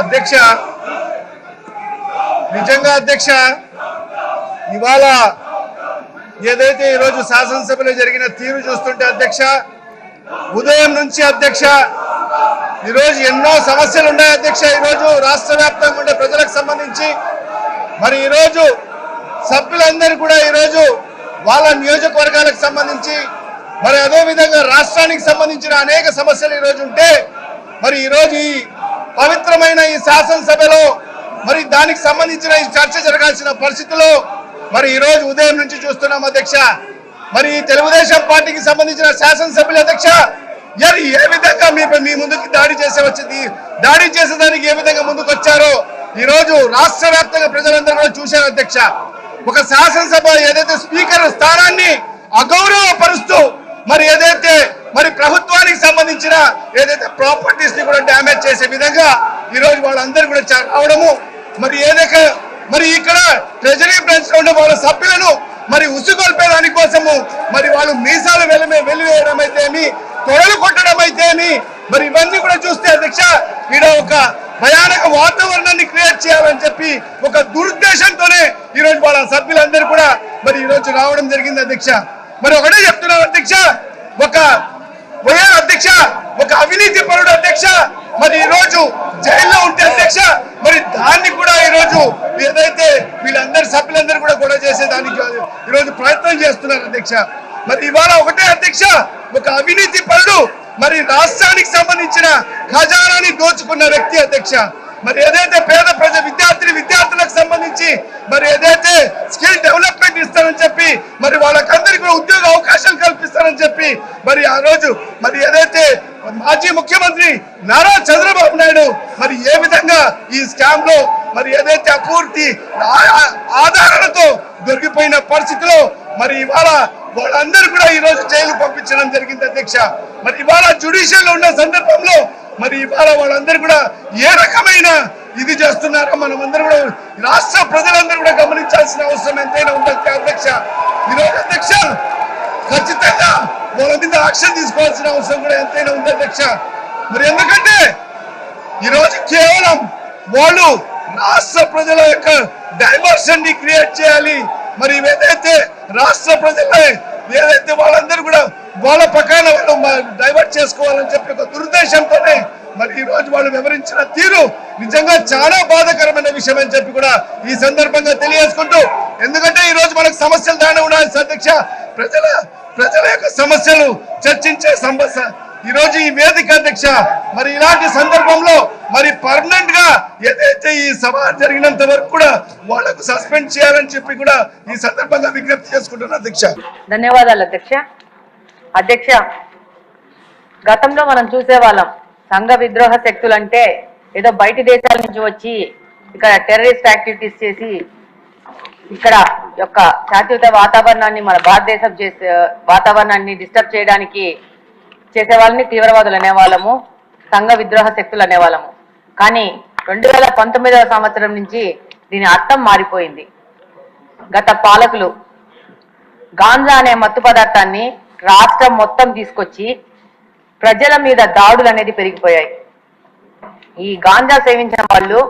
అధ్యక్ష. నిజంగా అధ్యక్ష ఇవాళ ఏదైతే ఈరోజు శాసనసభలో జరిగిన తీరు చూస్తుంటే అధ్యక్ష ఉదయం నుంచి అధ్యక్ష ఈరోజు ఎన్నో సమస్యలు ఉన్నాయి అధ్యక్ష. ఈరోజు రాష్ట్ర వ్యాప్తంగా ఉండే ప్రజలకు సంబంధించి మరి ఈరోజు సభ్యులందరూ కూడా ఈరోజు వాళ్ళ నియోజకవర్గాలకు సంబంధించి మరి అదేవిధంగా రాష్ట్రానికి సంబంధించిన అనేక సమస్యలు ఈరోజు ఉంటే మరి ఈరోజు ఈ పవిత్రమైన ఈ శాసనసభలో మరి దానికి సంబంధించిన ఈ చర్చ జరగాల్సిన పరిస్థితుల్లో మరి ఈ రోజు ఉదయం నుంచి చూస్తున్నాం అధ్యక్ష. మరి తెలుగుదేశం పార్టీకి సంబంధించిన శాసనసభ్యులు అధ్యక్ష ఏ విధంగా మీ మీ ముందుకు దాడి చేసే వచ్చింది? దాడి చేసేదానికి ఏ విధంగా ముందుకు వచ్చారో ఈ రోజు రాష్ట్ర వ్యాప్తంగా ప్రజలందరూ కూడా చూశారు అధ్యక్ష. ఒక శాసనసభ ఏదైతే స్పీకర్ స్థానాన్ని అగౌరవపరుస్తూ మరి ఏదైతే మరి ప్రభుత్వానికి సంబంధించిన ఏదైతే ప్రాపర్టీ కూడా డ్యామేజ్ చేసే విధంగా ఈ రోజు వాళ్ళందరూ కూడా రావడము మరి ఏదైతే మరి ఇక్కడ ట్రెజరీ బ్రాంచ్లో ఉండే వాళ్ళ సభ్యులను మరి ఉసుగొల్పే దానికోసము మరి వాళ్ళు మీసాలు వెలిమే వెలివేయడం అయితేమి తొడలు కొట్టడం అయితేమి మరి ఇవన్నీ కూడా చూస్తే అధ్యక్ష ఈడ ఒక భయానక వాతావరణాన్ని క్రియేట్ చేయాలని చెప్పి ఒక దురుద్దేశంతోనే ఈ రోజు వాళ్ళ సభ్యులందరూ కూడా మరి ఈ రోజు రావడం జరిగింది అధ్యక్ష. మరి ఒకటే చెప్తున్నారు అధ్యక్ష ఒక వైఎస్ అధ్యక్ష ఒక అవినీతి పరుడు అధ్యక్ష మరి ఈ రోజు జైల్లో ఉంటే అధ్యక్ష మరి దాన్ని కూడా ఈ రోజు ఏదైతే వీళ్ళందరి సభ్యులందరూ కూడా గొడవ చేసేదానికి ఈ రోజు ప్రయత్నం చేస్తున్నారు అధ్యక్ష. మరి ఇవాళ ఒకటే అధ్యక్ష ఒక అవినీతి పరుడు మరి రాష్ట్రానికి సంబంధించిన ఖజానాని దోచుకున్న వ్యక్తి అధ్యక్ష. మరి ఏదైతే పేద ప్రజ విద్యార్థి విద్యార్థులకు సంబంధించి మరి ఏదైతే స్కిల్ డెవలప్మెంట్ ఇస్తారని చెప్పి మరి వాళ్ళ కూడా ఉద్యోగ అవకాశాలు కల్పిస్తారని చెప్పి మరి ఆ రోజు మరి ఏదైతే మాజీ ముఖ్యమంత్రి నారా చంద్రబాబు నాయుడు మరి ఏ విధంగా ఈ స్కామ్లో మరి ఏదైతే అపూర్తి ఆధారాలతో దొరికిపోయిన పరిస్థితిలో మరి ఇవాళ వాళ్ళందరూ కూడా ఈ రోజు జైలు పంపించడం జరిగింది అధ్యక్ష. మరి ఇవాళ జుడిషియల్లో ఉన్న సందర్భంలో మరి ఇవాళ వాళ్ళందరూ కూడా ఏ రకమైన ఇది చేస్తున్నారో మనం అందరూ కూడా రాష్ట్ర ప్రజలందరూ కూడా గమనించాల్సిన అవసరం ఎంతైనా ఉంటుంది అధ్యక్ష. ఈరోజు అధ్యక్ష ఖచ్చితంగా వాళ్ళ మీద యాక్షన్ తీసుకోవాల్సిన అవసరం కూడా ఎంతైనా ఉంది అధ్యక్ష. మరి ఎందుకంటే ఈరోజు కేవలం వాళ్ళు రాష్ట్ర ప్రజల యొక్క డైవర్షన్ని క్రియేట్ చేయాలి. మరి ఏదైతే రాష్ట్ర ప్రజలే ఏదైతే వాళ్ళందరూ కూడా వాళ్ళ పక్కన వాళ్ళు డైవర్ట్ చేసుకోవాలని చెప్పి ఒక దురుద్దేశంతోనే మరి ఈ రోజు వాళ్ళు వివరించిన తీరు నిజంగా చాలా బాధాకరమైన విషయం అని చెప్పి కూడా ఈ సందర్భంగా తెలియజేసుకుంటూ ఎందుకంటే ఈ రోజు మనకు సమస్యలు దాని ఉండాలి అధ్యక్ష ప్రజల ప్రజల యొక్క సమస్యలు చర్చించే సమస్య ఈ ఈ వేదిక అధ్యక్ష మరి ఇలాంటి సందర్భంలో మరి పర్మనెంట్గా ఏదైతే ఈ సభ జరిగినంత వరకు కూడా వాళ్ళకు సస్పెండ్ చేయాలని చెప్పి కూడా ఈ సందర్భంగా విజ్ఞప్తి చేసుకుంటున్నా అధ్యక్ష. ధన్యవాదాలు అధ్యక్ష. అధ్యక్ష గతంలో మనం చూసేవాళ్ళం సంఘ విద్రోహ శక్తులు అంటే ఏదో బయటి దేశాల నుంచి వచ్చి ఇక్కడ టెర్రరిస్ట్ యాక్టివిటీస్ చేసి ఇక్కడ యొక్క శాశ్వత వాతావరణాన్ని మన భారతదేశం చేసే వాతావరణాన్ని డిస్టర్బ్ చేయడానికి చేసే వాళ్ళని తీవ్రవాదులు అనేవాళ్ళము సంఘ విద్రోహ శక్తులు అనేవాళ్ళము. కానీ రెండు వేల పంతొమ్మిదవ సంవత్సరం నుంచి దీని అర్థం మారిపోయింది. గత పాలకులు గాంజా అనే మత్తు పదార్థాన్ని రాష్ట్రం మొత్తం తీసుకొచ్చి ప్రజల మీద దాడులు అనేది పెరిగిపోయాయి. ఈ గాంజా సేవించిన వాళ్ళు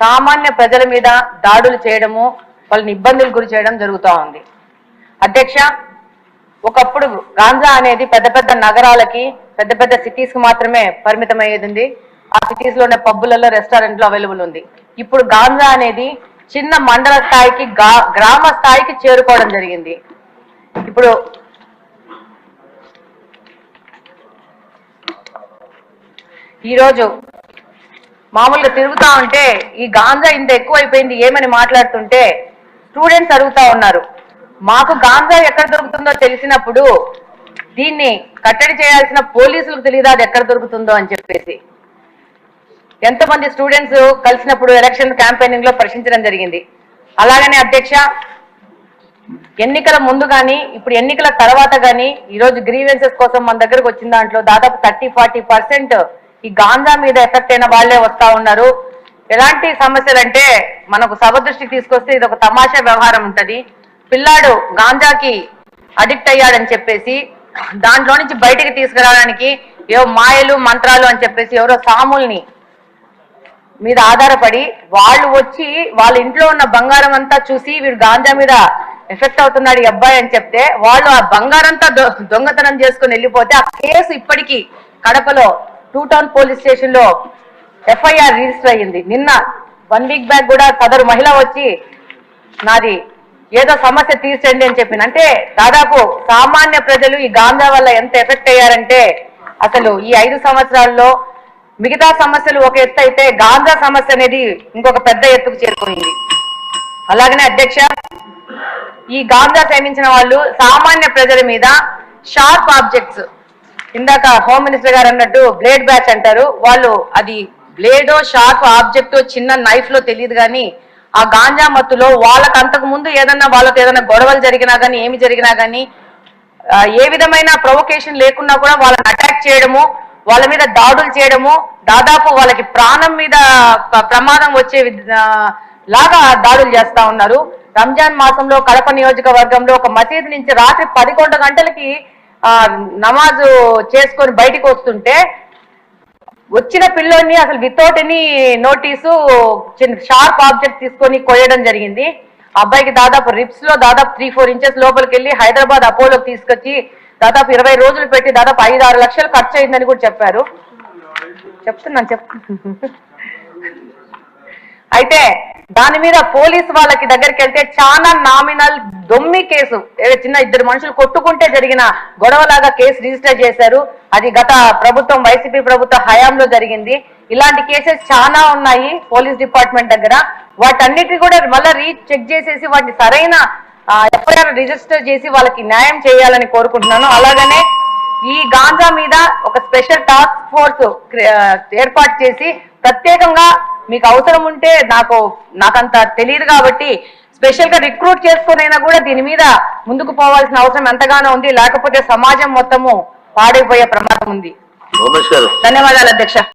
సామాన్య ప్రజల మీద దాడులు చేయడము వాళ్ళని ఇబ్బందులు గురి చేయడం జరుగుతూ ఉంది. అధ్యక్ష ఒకప్పుడు గాంజా అనేది పెద్ద పెద్ద నగరాలకి పెద్ద పెద్ద సిటీస్కి మాత్రమే పరిమితమయ్యేది ఉంది ఆ సిటీస్లో ఉన్న పబ్బులలో రెస్టారెంట్లో అవైలబుల్ ఉంది. ఇప్పుడు గాంజా అనేది చిన్న మండల స్థాయికి గ్రామ స్థాయికి చేరుకోవడం జరిగింది. ఇప్పుడు ఈరోజు మామూలుగా తిరుగుతా ఉంటే ఈ గాంజా ఇంత ఎక్కువైపోయింది ఏమని మాట్లాడుతుంటే స్టూడెంట్స్ అడుగుతా ఉన్నారు. మాకు గాంజా ఎక్కడ దొరుకుతుందో తెలిసినప్పుడు దీన్ని కట్టడి చేయాల్సిన పోలీసులకు తెలియదు అది ఎక్కడ దొరుకుతుందో అని చెప్పేసి. ఎంతమంది స్టూడెంట్స్ కలిసినప్పుడు ఎలక్షన్ క్యాంపెయినింగ్లో ప్రశ్నించడం జరిగింది. అలాగనే అధ్యక్ష ఎన్నికల ముందు కానీ ఇప్పుడు ఎన్నికల తర్వాత కానీ ఈ రోజు గ్రీవెన్సెస్ కోసం మన దగ్గరకు వచ్చిన దాంట్లో దాదాపు థర్టీ ఫార్టీ పర్సెంట్ ఈ గాంజా మీద ఎఫెక్ట్ అయిన వాళ్ళే వస్తా ఉన్నారు. ఎలాంటి సమస్యలు అంటే మనకు సభ దృష్టికి తీసుకొస్తే ఇది ఒక తమాషా వ్యవహారం ఉంటుంది. పిల్లాడు గాంజాకి అడిక్ట్ అయ్యాడని చెప్పేసి దాంట్లో నుంచి బయటికి తీసుకురావడానికి ఏవో మాయలు మంత్రాలు అని చెప్పేసి ఎవరో సాముల్ని మీద ఆధారపడి వాళ్ళు వచ్చి వాళ్ళ ఇంట్లో ఉన్న బంగారం అంతా చూసి వీడు గాంజా మీద ఎఫెక్ట్ అవుతున్నాడు ఈ అబ్బాయి అని చెప్తే వాళ్ళు ఆ బంగారంతా దొంగతనం చేసుకుని వెళ్ళిపోతే ఆ కేసు ఇప్పటికీ కడపలో టూ టౌన్ పోలీస్ స్టేషన్లో ఎఫ్ఐఆర్ రిజిస్టర్ అయ్యింది. నిన్న వన్ వీక్ బ్యాక్ కూడా సదరు మహిళ వచ్చి నాది ఏదో సమస్య తీర్చండి అని చెప్పింది అంటే దాదాపు సామాన్య ప్రజలు ఈ గాంధా వల్ల ఎంత ఎఫెక్ట్ అయ్యారంటే అసలు ఈ ఐదు సంవత్సరాల్లో మిగతా సమస్యలు ఒక ఎత్తు అయితే గాంధా సమస్య అనేది ఇంకొక పెద్ద ఎత్తుకు చేరుకుంది అలాగనే అధ్యక్ష ఈ గాంధా సేవించిన వాళ్ళు సామాన్య ప్రజల మీద షార్ప్ ఆబ్జెక్ట్స్ ఇందాక హోమ్ మినిస్టర్ గారు అన్నట్టు బ్లేడ్ బ్యాచ్ అంటారు. వాళ్ళు అది బ్లేడో షార్ప్ ఆబ్జెక్ట్ చిన్న నైఫ్లో తెలియదు కానీ ఆ గాంజా మత్తులో వాళ్ళకి అంతకు ముందు ఏదన్నా వాళ్ళతో ఏదైనా గొడవలు జరిగినా కానీ ఏమి జరిగినా కానీ ఏ విధమైన ప్రొవకేషన్ లేకున్నా కూడా వాళ్ళని అటాక్ చేయడము వాళ్ళ మీద దాడులు చేయడము దాదాపు వాళ్ళకి ప్రాణం మీద ప్రమాదం వచ్చే లాగా దాడులు చేస్తా ఉన్నారు. రంజాన్ మాసంలో కడప నియోజకవర్గంలో ఒక మసీదు నుంచి రాత్రి పదకొండు గంటలకి ఆ, నమాజు చేసుకొని బయటికి వస్తుంటే వచ్చిన పిల్లోని అసలు వితౌట్ ఎనీ నోటీసు చిన్న షార్ప్ ఆబ్జెక్ట్ తీసుకొని కొయ్యడం జరిగింది. అబ్బాయికి దాదాపు రిప్స్లో దాదాపు త్రీ ఫోర్ ఇంచెస్ లోపలికి వెళ్ళి హైదరాబాద్ అపోలోకి తీసుకొచ్చి దాదాపు ఇరవై రోజులు పెట్టి దాదాపు ఐదు ఆరు లక్షలు ఖర్చు అయిందని కూడా చెప్పారు. చెప్తున్నాను చెప్. అయితే దాని మీద పోలీస్ వాళ్ళకి దగ్గరికి వెళ్తే చాలా నామినల్ దొమ్మి కేసు. చిన్న ఇద్దరు మనుషులు కొట్టుకుంటే జరిగిన గొడవలాగా కేసు రిజిస్టర్ చేశారు. అది గత ప్రభుత్వం వైసీపీ ప్రభుత్వ హయాంలో జరిగింది. ఇలాంటి కేసెస్ చాలా ఉన్నాయి పోలీస్ డిపార్ట్మెంట్ దగ్గర. వాటన్నిటి కూడా మళ్ళీ రీ చెక్ చేసేసి వాటిని సరైన ఎఫ్ఐఆర్ రిజిస్టర్ చేసి వాళ్ళకి న్యాయం చేయాలని కోరుకుంటున్నాను. అలాగనే ఈ గాంజా మీద ఒక స్పెషల్ టాస్క్ ఫోర్స్ ఏర్పాటు చేసి ప్రత్యేకంగా మీకు అవసరం ఉంటే నాకు నాకంత తెలియదు కాబట్టి స్పెషల్గా రిక్రూట్ చేసుకునైనా కూడా దీని మీద ముందుకు పోవాల్సిన అవసరం ఎంతగానో ఉంది. లేకపోతే సమాజం మొత్తము పాడైపోయే ప్రమాదం ఉంది. ధన్యవాదాలు అధ్యక్ష.